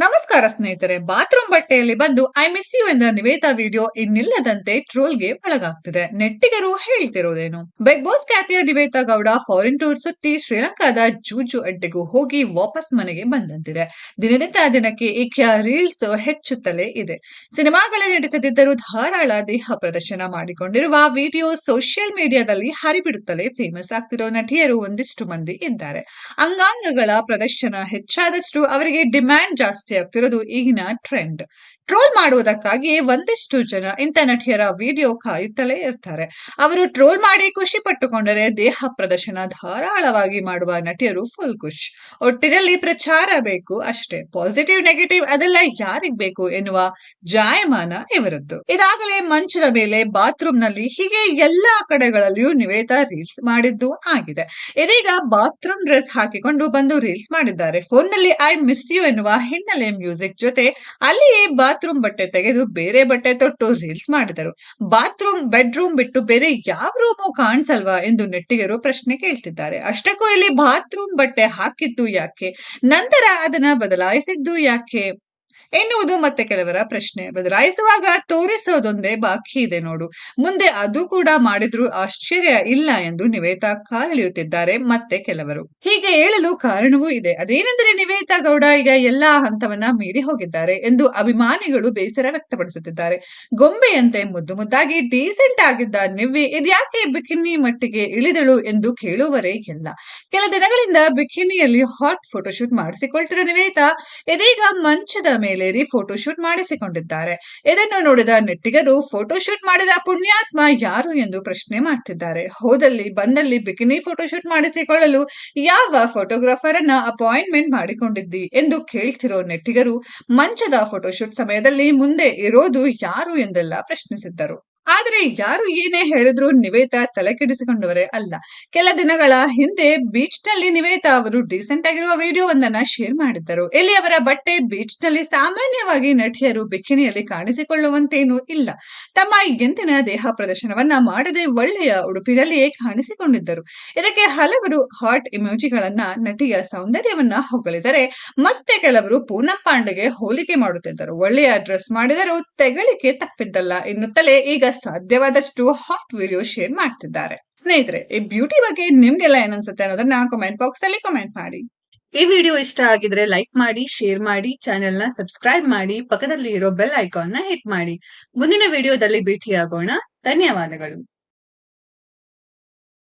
ನಮಸ್ಕಾರ ಸ್ನೇಹಿತರೆ, ಬಾತ್ರೂಮ್ ಬಟ್ಟೆಯಲ್ಲಿ ಬಂದು ಐ ಮಿಸ್ ಯು ಎಂದ ನಿವೇತಾ ವಿಡಿಯೋ ಇನ್ನಿಲ್ಲದಂತೆ ಟ್ರೋಲ್ಗೆ ಒಳಗಾಗ್ತಿದೆ. ನೆಟ್ಟಿಗರು ಹೇಳ್ತಿರೋದೇನು? ಬಿಗ್ ಬಾಸ್ ಖ್ಯಾತಿಯ ನಿವೇತಾ ಗೌಡ ಫಾರಿನ್ ಟೂರ್ ಸುತ್ತಿ ಶ್ರೀಲಂಕಾದ ಜೂಜು ಅಡ್ಡೆಗೂ ಹೋಗಿ ವಾಪಸ್ ಮನೆಗೆ ಬಂದಂತಿದೆ. ದಿನದಿಂದ ದಿನಕ್ಕೆ ಈಕೆಯ ರೀಲ್ಸ್ ಹೆಚ್ಚುತ್ತಲೇ ಇದೆ. ಸಿನಿಮಾಗಳೇ ನಟಿಸದಿದ್ದರೂ ಧಾರಾಳ ದೇಹ ಪ್ರದರ್ಶನ ಮಾಡಿಕೊಂಡಿರುವ ವಿಡಿಯೋ ಸೋಷಿಯಲ್ ಮೀಡಿಯಾದಲ್ಲಿ ಹರಿಬಿಡುತ್ತಲೇ ಫೇಮಸ್ ಆಗ್ತಿರೋ ನಟಿಯರು ಒಂದಿಷ್ಟು ಮಂದಿ ಇದ್ದಾರೆ. ಅಂಗಾಂಗಗಳ ಪ್ರದರ್ಶನ ಹೆಚ್ಚಾದಷ್ಟು ಅವರಿಗೆ ಡಿಮ್ಯಾಂಡ್ ಜಾಸ್ತಿ ಆಗ್ತಿರೋದು ಈಗಿನ ಟ್ರೆಂಡ್ ಟ್ರೋಲ್ ಮಾಡುವುದಕ್ಕಾಗಿ ಒಂದಿಷ್ಟು ಜನ ಇಂಥ ನಟಿಯರ ವಿಡಿಯೋ ಕಾಯುತ್ತಲೇ ಇರ್ತಾರೆ. ಅವರು ಟ್ರೋಲ್ ಮಾಡಿ ಖುಷಿ ಪಟ್ಟುಕೊಂಡರೆ ದೇಹ ಪ್ರದರ್ಶನ ಧಾರಾಳವಾಗಿ ಮಾಡುವ ನಟಿಯರು ಫುಲ್ ಖುಷ್. ಒಟ್ಟಿನಲ್ಲಿ ಪ್ರಚಾರ ಬೇಕು ಅಷ್ಟೇ. ಪಾಸಿಟಿವ್ ನೆಗೆಟಿವ್ ಅದೆಲ್ಲ ಯಾರಿಗ್ ಬೇಕು ಎನ್ನುವ ಜಾಯಮಾನ ಇವರದ್ದು. ಇದಾಗಲೇ ಮಂಚದ ಮೇಲೆ ಬಾತ್ರೂಮ್ನಲ್ಲಿ ಹೀಗೆ ಎಲ್ಲಾ ಕಡೆಗಳಲ್ಲಿಯೂ ನಿವೇತಾ ರೀಲ್ಸ್ ಮಾಡಿದ್ದು ಆಗಿದೆ. ಇದೀಗ ಬಾತ್ರೂಮ್ ಡ್ರೆಸ್ ಹಾಕಿಕೊಂಡು ಬಂದು ರೀಲ್ಸ್ ಮಾಡಿದ್ದಾರೆ. ಫೋನ್ನಲ್ಲಿ ಐ ಮಿಸ್ ಯು ಎನ್ನುವ ಹಿನ್ನೆಲೆ ಮ್ಯೂಸಿಕ್ ಜೊತೆ ಅಲ್ಲಿಯೇ ಬಾತ್ರೂಮ್ ಬಟ್ಟೆ ತೆಗೆದು ಬೇರೆ ಬಟ್ಟೆ ತೊಟ್ಟು ರೀಲ್ಸ್ ಮಾಡಿದರು. ಬಾತ್ರೂಮ್ ಬೆಡ್ರೂಮ್ ಬಿಟ್ಟು ಬೇರೆ ಯಾವ ರೂಮು ಕಾಣಿಸಲ್ವಾ ಎಂದು ನೆಟ್ಟಿಗರು ಪ್ರಶ್ನೆ ಕೇಳ್ತಿದ್ದಾರೆ. ಅಷ್ಟಕ್ಕೂ ಇಲ್ಲಿ ಬಾತ್ರೂಮ್ ಬಟ್ಟೆ ಹಾಕಿದ್ದು ಯಾಕೆ? ನಂತರ ಅದನ್ನ ಬದಲಾಯಿಸಿದ್ದು ಯಾಕೆ? ಎನ್ನುವುದು ಮತ್ತೆ ಕೆಲವರ ಪ್ರಶ್ನೆ. ಬದಲಾಯಿಸುವಾಗ ತೋರಿಸೋದೊಂದೇ ಬಾಕಿ ಇದೆ ನೋಡು. ಮುಂದೆ ಅದು ಕೂಡ ಮಾಡಿದ್ರೂ ಆಶ್ಚರ್ಯ ಇಲ್ಲ ಎಂದು ನಿವೇತಾ ಕಾಲೆಳೆಯುತ್ತಿದ್ದಾರೆ ಮತ್ತೆ ಕೆಲವರು. ಹೀಗೆ ಹೇಳಲು ಕಾರಣವೂ ಇದೆ. ಅದೇನೆಂದರೆ ನಿವೇತಾ ಗೌಡ ಈಗ ಎಲ್ಲಾ ಹಂತವನ್ನ ಮೀರಿ ಹೋಗಿದ್ದಾರೆ ಎಂದು ಅಭಿಮಾನಿಗಳು ಬೇಸರ ವ್ಯಕ್ತಪಡಿಸುತ್ತಿದ್ದಾರೆ. ಗೊಂಬೆಯಂತೆ ಮುದ್ದು ಮುದ್ದಾಗಿ ಡೀಸೆಂಟ್ ಆಗಿದ್ದ ನಿವ್ವಿ ಇದ್ಯಾಕೆ ಬಿಕಿನಿ ಮಟ್ಟಿಗೆ ಇಳಿದಳು ಎಂದು ಕೇಳುವರೇ ಇಲ್ಲ. ಕೆಲ ದಿನಗಳಿಂದ ಬಿಕಿನಿಯಲ್ಲಿ ಹಾಟ್ ಫೋಟೋಶೂಟ್ ಮಾಡಿಸಿಕೊಳ್ತಿರೋ ನಿವೇತಾ ಇದೀಗ ಮಂಚದ ಮೇಲೇರಿ ಫೋಟೋಶೂಟ್ ಮಾಡಿಸಿಕೊಂಡಿದ್ದಾರೆ. ಇದನ್ನು ನೋಡಿದ ನೆಟ್ಟಿಗರು ಫೋಟೋಶೂಟ್ ಮಾಡಿದ ಪುಣ್ಯಾತ್ಮ ಯಾರು ಎಂದು ಪ್ರಶ್ನೆ ಮಾಡ್ತಿದ್ದಾರೆ. ಹೋದಲ್ಲಿ, ಬಂದಲ್ಲಿ ಬಿಕಿನಿ ಫೋಟೋಶೂಟ್ ಮಾಡಿಸಿಕೊಳ್ಳಲು ಯಾವ ಫೋಟೋಗ್ರಾಫರ್ ಅನ್ನ ಅಪಾಯಿಂಟ್ಮೆಂಟ್ ಮಾಡಿಕೊಂಡಿದ್ದಿ? ಎಂದು ಕೇಳ್ತಿರೋ ನೆಟ್ಟಿಗರು, ಮಂಚದ ಫೋಟೋಶೂಟ್ ಸಮಯದಲ್ಲಿ ಮುಂದೆ ಇರೋದು ಯಾರು? ಎಂದೆಲ್ಲ ಪ್ರಶ್ನಿಸಿದ್ದರು. ಆದರೆ ಯಾರು ಏನೇ ಹೇಳಿದ್ರು ನಿವೇತಾ ತಲೆ ಕೆಡಿಸಿಕೊಂಡವರೇ ಅಲ್ಲ. ಕೆಲ ದಿನಗಳ ಹಿಂದೆ ಬೀಚ್ನಲ್ಲಿ ನಿವೇತಾ ಅವರು ಡೀಸೆಂಟ್ ಆಗಿರುವ ವಿಡಿಯೋ ಒಂದನ್ನ ಶೇರ್ ಮಾಡಿದ್ದರು. ಇಲ್ಲಿ ಅವರ ಬಟ್ಟೆ ಬೀಚ್ನಲ್ಲಿ ಸಾಮಾನ್ಯವಾಗಿ ನಟಿಯರು ಬಿಕಿನಿಯಲ್ಲಿ ಕಾಣಿಸಿಕೊಳ್ಳುವಂತೇನೂ ಇಲ್ಲ. ತಮ್ಮ ಎಂದಿನ ದೇಹ ಪ್ರದರ್ಶನವನ್ನ ಮಾಡದೆ ಒಳ್ಳೆಯ ಉಡುಪಿನಲ್ಲಿಯೇ ಕಾಣಿಸಿಕೊಂಡಿದ್ದರು. ಇದಕ್ಕೆ ಹಲವರು ಹಾಟ್ ಇಮ್ಯೂಜಿಗಳನ್ನ ನಟಿಯ ಸೌಂದರ್ಯವನ್ನ ಹೊಗಳಿದರೆ ಮತ್ತೆ ಕೆಲವರು ಪೂನಂ ಪಾಂಡೆಗೆ ಹೋಲಿಕೆ ಮಾಡುತ್ತಿದ್ದರು. ಒಳ್ಳೆಯ ಡ್ರೆಸ್ ಮಾಡಿದರೂ ತೆಗಲಿಕೆ ತಪ್ಪಿದ್ದಲ್ಲ ಎನ್ನುತ್ತಲೇ ಈಗ ಸಾಧ್ಯವಾದಷ್ಟು ಹಾಟ್ ವಿಡಿಯೋ ಶೇರ್ ಮಾಡ್ತಿದ್ದಾರೆ. ಸ್ನೇಹಿತರೆ, ಈ ಬ್ಯೂಟಿ ಬಗ್ಗೆ ನಿಮ್ಗೆಲ್ಲ ಏನನ್ಸುತ್ತೆ ಅನ್ನೋದನ್ನ ಕಮೆಂಟ್ ಬಾಕ್ಸ್ ಅಲ್ಲಿ ಕಮೆಂಟ್ ಮಾಡಿ. ಈ ವಿಡಿಯೋ ಇಷ್ಟ ಆಗಿದ್ರೆ ಲೈಕ್ ಮಾಡಿ ಶೇರ್ ಮಾಡಿ ಚಾನೆಲ್ನ ಸಬ್ಸ್ಕ್ರೈಬ್ ಮಾಡಿ ಪಕ್ಕದಲ್ಲಿ ಇರೋ ಬೆಲ್ ಐಕಾನ್ನ ಹಿಟ್ ಮಾಡಿ. ಮುಂದಿನ ವಿಡಿಯೋದಲ್ಲಿ ಭೇಟಿಯಾಗೋಣ. ಧನ್ಯವಾದಗಳು.